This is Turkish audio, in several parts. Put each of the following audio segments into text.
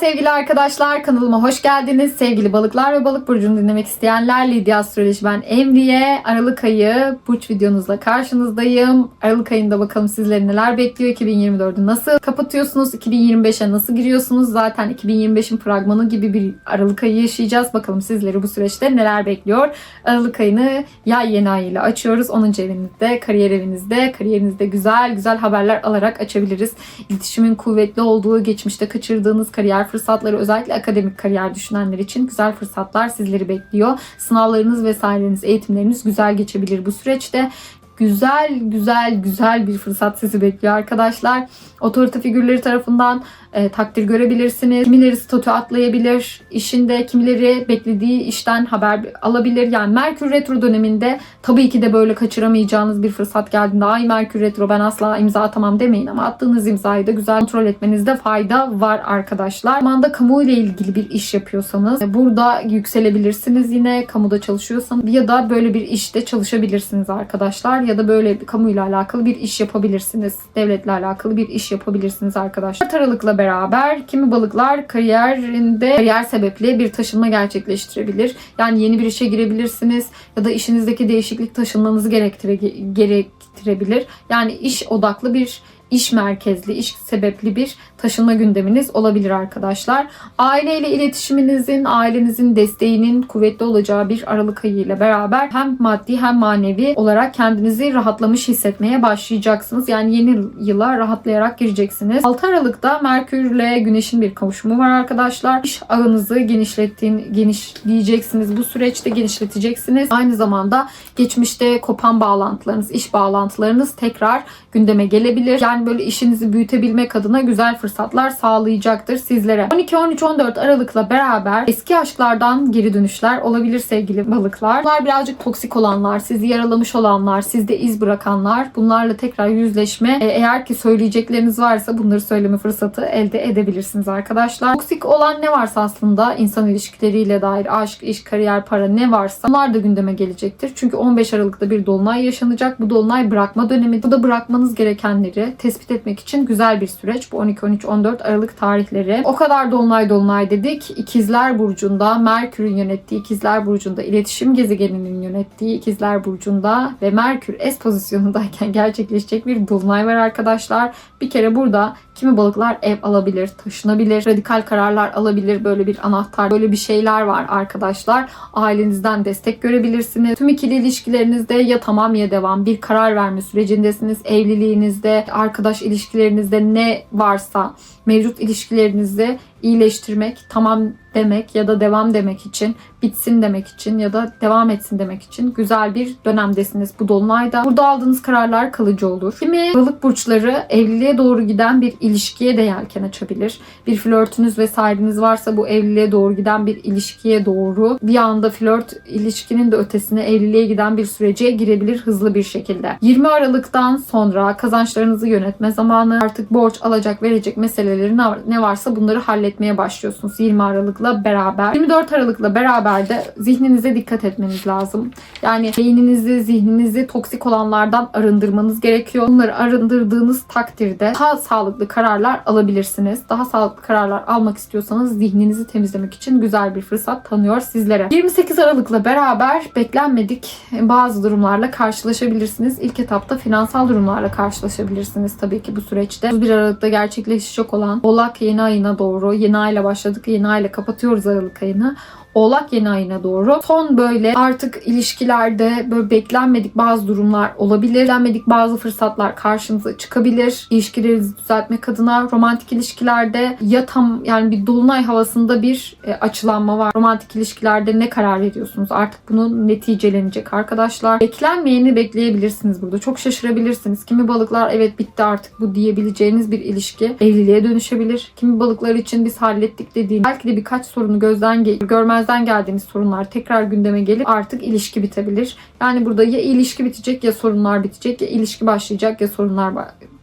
Sevgili arkadaşlar kanalıma hoş geldiniz. Sevgili balıklar ve balık burcunu dinlemek isteyenler Lidya Astroloji ben Emriye. Aralık ayı burç videonuzla karşınızdayım. Aralık ayında bakalım sizleri neler bekliyor. 2024'ü nasıl kapatıyorsunuz? 2025'e nasıl giriyorsunuz? Zaten 2025'in fragmanı gibi bir Aralık ayı yaşayacağız. Bakalım sizleri bu süreçte neler bekliyor? Aralık ayını yay yeni ay açıyoruz. 10. evinizde, kariyer evinizde, kariyerinizde güzel güzel haberler alarak açabiliriz. İletişimin kuvvetli olduğu, geçmişte kaçırdığınız kariyer fırsatları özellikle akademik kariyer düşünenler için güzel fırsatlar sizleri bekliyor. Sınavlarınız vesaireniz, eğitimleriniz güzel geçebilir bu süreçte. Güzel güzel güzel bir fırsat sizi bekliyor arkadaşlar. Otorite figürleri tarafından e, takdir görebilirsiniz. Kimileri statü atlayabilir. işinde kimileri beklediği işten haber alabilir. Yani Merkür Retro döneminde tabii ki de böyle kaçıramayacağınız bir fırsat geldiğinde ay Merkür Retro ben asla imza atamam demeyin ama attığınız imzayı da güzel kontrol etmenizde fayda var arkadaşlar. Zamanda kamu ile ilgili bir iş yapıyorsanız e, burada yükselebilirsiniz yine kamuda çalışıyorsanız ya da böyle bir işte çalışabilirsiniz arkadaşlar ya da böyle kamuyla alakalı bir iş yapabilirsiniz. Devletle alakalı bir iş yapabilirsiniz arkadaşlar. 4 Aralık'la beraber kimi balıklar kariyerinde kariyer sebepli bir taşınma gerçekleştirebilir. Yani yeni bir işe girebilirsiniz ya da işinizdeki değişiklik taşınmanızı gerektire, gerektirebilir. Yani iş odaklı bir iş merkezli, iş sebepli bir taşınma gündeminiz olabilir arkadaşlar. Aileyle iletişiminizin, ailenizin desteğinin kuvvetli olacağı bir Aralık ayı ile beraber hem maddi hem manevi olarak kendinizi rahatlamış hissetmeye başlayacaksınız. Yani yeni yıla rahatlayarak gireceksiniz. 6 Aralık'ta Merkür ile Güneş'in bir kavuşumu var arkadaşlar. İş ağınızı genişlettiğin, genişleyeceksiniz. Bu süreçte genişleteceksiniz. Aynı zamanda geçmişte kopan bağlantılarınız, iş bağlantılarınız tekrar gündeme gelebilir. Yani böyle işinizi büyütebilmek adına güzel fırsatlar sağlayacaktır sizlere. 12, 13, 14 Aralık'la beraber eski aşklardan geri dönüşler olabilir sevgili balıklar. Bunlar birazcık toksik olanlar, sizi yaralamış olanlar, sizde iz bırakanlar. Bunlarla tekrar yüzleşme. E, eğer ki söyleyecekleriniz varsa bunları söyleme fırsatı elde edebilirsiniz arkadaşlar. Toksik olan ne varsa aslında insan ilişkileriyle dair aşk, iş, kariyer, para ne varsa bunlar da gündeme gelecektir. Çünkü 15 Aralık'ta bir dolunay yaşanacak. Bu dolunay bırakma dönemi. Bu da bırakmanız gerekenleri etmek için güzel bir süreç. Bu 12, 13, 14 Aralık tarihleri. O kadar dolunay dolunay dedik. İkizler Burcu'nda Merkür'ün yönettiği İkizler Burcu'nda iletişim gezegeninin yönettiği İkizler Burcu'nda ve Merkür S pozisyonundayken gerçekleşecek bir dolunay var arkadaşlar. Bir kere burada kimi balıklar ev alabilir, taşınabilir, radikal kararlar alabilir. Böyle bir anahtar, böyle bir şeyler var arkadaşlar. Ailenizden destek görebilirsiniz. Tüm ikili ilişkilerinizde ya tamam ya devam bir karar verme sürecindesiniz. Evliliğinizde, arkadaş ilişkilerinizde ne varsa mevcut ilişkilerinizi iyileştirmek, tamam demek ya da devam demek için, bitsin demek için ya da devam etsin demek için güzel bir dönemdesiniz bu dolunayda. Burada aldığınız kararlar kalıcı olur. Kimi balık burçları evliliğe doğru giden bir ilişkiye de yelken açabilir. Bir flörtünüz vesaireniz varsa bu evliliğe doğru giden bir ilişkiye doğru bir anda flört ilişkinin de ötesine evliliğe giden bir sürece girebilir hızlı bir şekilde. 20 Aralık'tan sonra kazançlarınızı yönetme zamanı artık borç alacak verecek meseleleri ne varsa bunları halletmeye başlıyorsunuz 20 Aralık'la beraber. 24 Aralık'la beraber de zihninize dikkat etmeniz lazım. Yani beyninizi, zihninizi toksik olanlardan arındırmanız gerekiyor. Bunları arındırdığınız takdirde daha sağlıklı kararlar alabilirsiniz. Daha sağlıklı kararlar almak istiyorsanız zihninizi temizlemek için güzel bir fırsat tanıyor sizlere. 28 Aralık'la beraber beklenmedik bazı durumlarla karşılaşabilirsiniz. İlk etapta finansal durumlarla karşılaşabilirsiniz tabii ki bu süreçte. 31 Aralık'ta gerçekleşecek olan Oğlak yeni ayına doğru yeni ayla başladık yeni ayla kapatıyoruz Aralık ayını. Oğlak yeni ayına doğru son böyle artık ilişkilerde böyle beklenmedik bazı durumlar olabilir. Beklenmedik bazı fırsatlar karşınıza çıkabilir. İlişkilerinizi düzeltmek adına romantik ilişkilerde ya tam yani bir dolunay havasında bir e, açılanma var. Romantik ilişkilerde ne karar veriyorsunuz? Artık bunun neticelenecek arkadaşlar. Beklenmeyeni bekleyebilirsiniz burada. Çok şaşırabilirsiniz. Kimi balıklar evet bitti artık bu diyebileceğiniz bir ilişki evliliğe dönüşebilir. Kimi balıklar için biz hallettik dediğin belki de birkaç sorunu gözden görmez görmezden geldiğiniz sorunlar tekrar gündeme gelip artık ilişki bitebilir. Yani burada ya ilişki bitecek ya sorunlar bitecek ya ilişki başlayacak ya sorunlar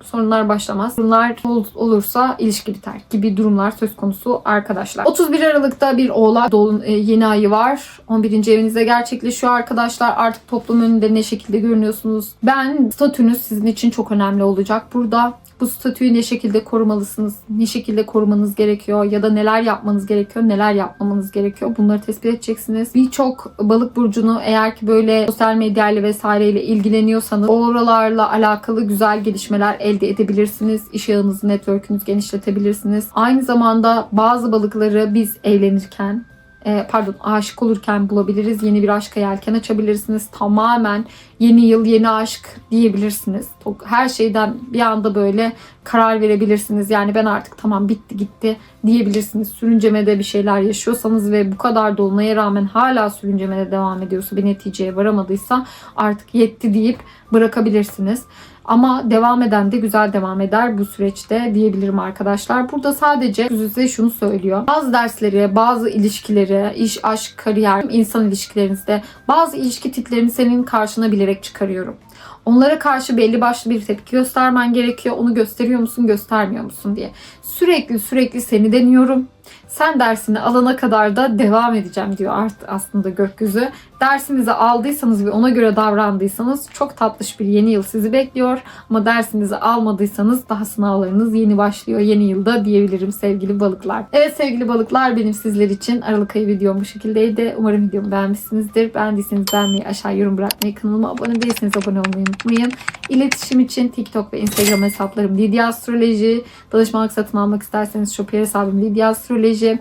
sorunlar başlamaz. Sorunlar ol, olursa ilişki biter gibi durumlar söz konusu arkadaşlar. 31 Aralık'ta bir oğlak dolun, e, yeni ayı var. 11. evinizde gerçekleşiyor arkadaşlar. Artık toplum önünde ne şekilde görünüyorsunuz? Ben statünüz sizin için çok önemli olacak. Burada Bu statüyü ne şekilde korumalısınız? Ne şekilde korumanız gerekiyor? Ya da neler yapmanız gerekiyor? Neler yapmamanız gerekiyor? Bunları tespit edeceksiniz. Birçok balık burcunu eğer ki böyle sosyal medyayla vesaireyle ilgileniyorsanız oralarla alakalı güzel gelişmeler elde edebilirsiniz. İş ağınızı, network'ünüzü genişletebilirsiniz. Aynı zamanda bazı balıkları biz evlenirken e, pardon aşık olurken bulabiliriz. Yeni bir aşka yelken açabilirsiniz. Tamamen yeni yıl yeni aşk diyebilirsiniz. Her şeyden bir anda böyle karar verebilirsiniz. Yani ben artık tamam bitti gitti diyebilirsiniz. Sürüncemede bir şeyler yaşıyorsanız ve bu kadar dolunaya rağmen hala sürüncemede devam ediyorsa bir neticeye varamadıysa artık yetti deyip bırakabilirsiniz. Ama devam eden de güzel devam eder bu süreçte diyebilirim arkadaşlar. Burada sadece size şunu söylüyor. Bazı dersleri, bazı ilişkileri, iş, aşk, kariyer, insan ilişkilerinizde bazı ilişki tiplerini senin karşına bilerek çıkarıyorum. Onlara karşı belli başlı bir tepki göstermen gerekiyor. Onu gösteriyor musun, göstermiyor musun diye. Sürekli sürekli seni deniyorum. Sen dersini alana kadar da devam edeceğim diyor art aslında gökyüzü. Dersinizi aldıysanız ve ona göre davrandıysanız çok tatlış bir yeni yıl sizi bekliyor. Ama dersinizi almadıysanız daha sınavlarınız yeni başlıyor yeni yılda diyebilirim sevgili balıklar. Evet sevgili balıklar benim sizler için Aralık ayı videom bu şekildeydi. Umarım videomu beğenmişsinizdir. Beğendiyseniz beğenmeyi, aşağı yorum bırakmayı, kanalıma abone değilseniz abone olmayı unutmayın. İletişim için TikTok ve Instagram hesaplarım Lidya Astroloji. Danışmanlık satın almak isterseniz Shopee hesabım Lidya Astroloji.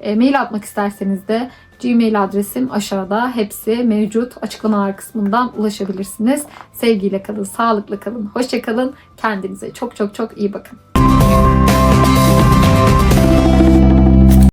E, mail atmak isterseniz de Gmail adresim aşağıda. Hepsi mevcut. Açıklamalar kısmından ulaşabilirsiniz. Sevgiyle kalın, sağlıklı kalın, hoşça kalın. Kendinize çok çok çok iyi bakın.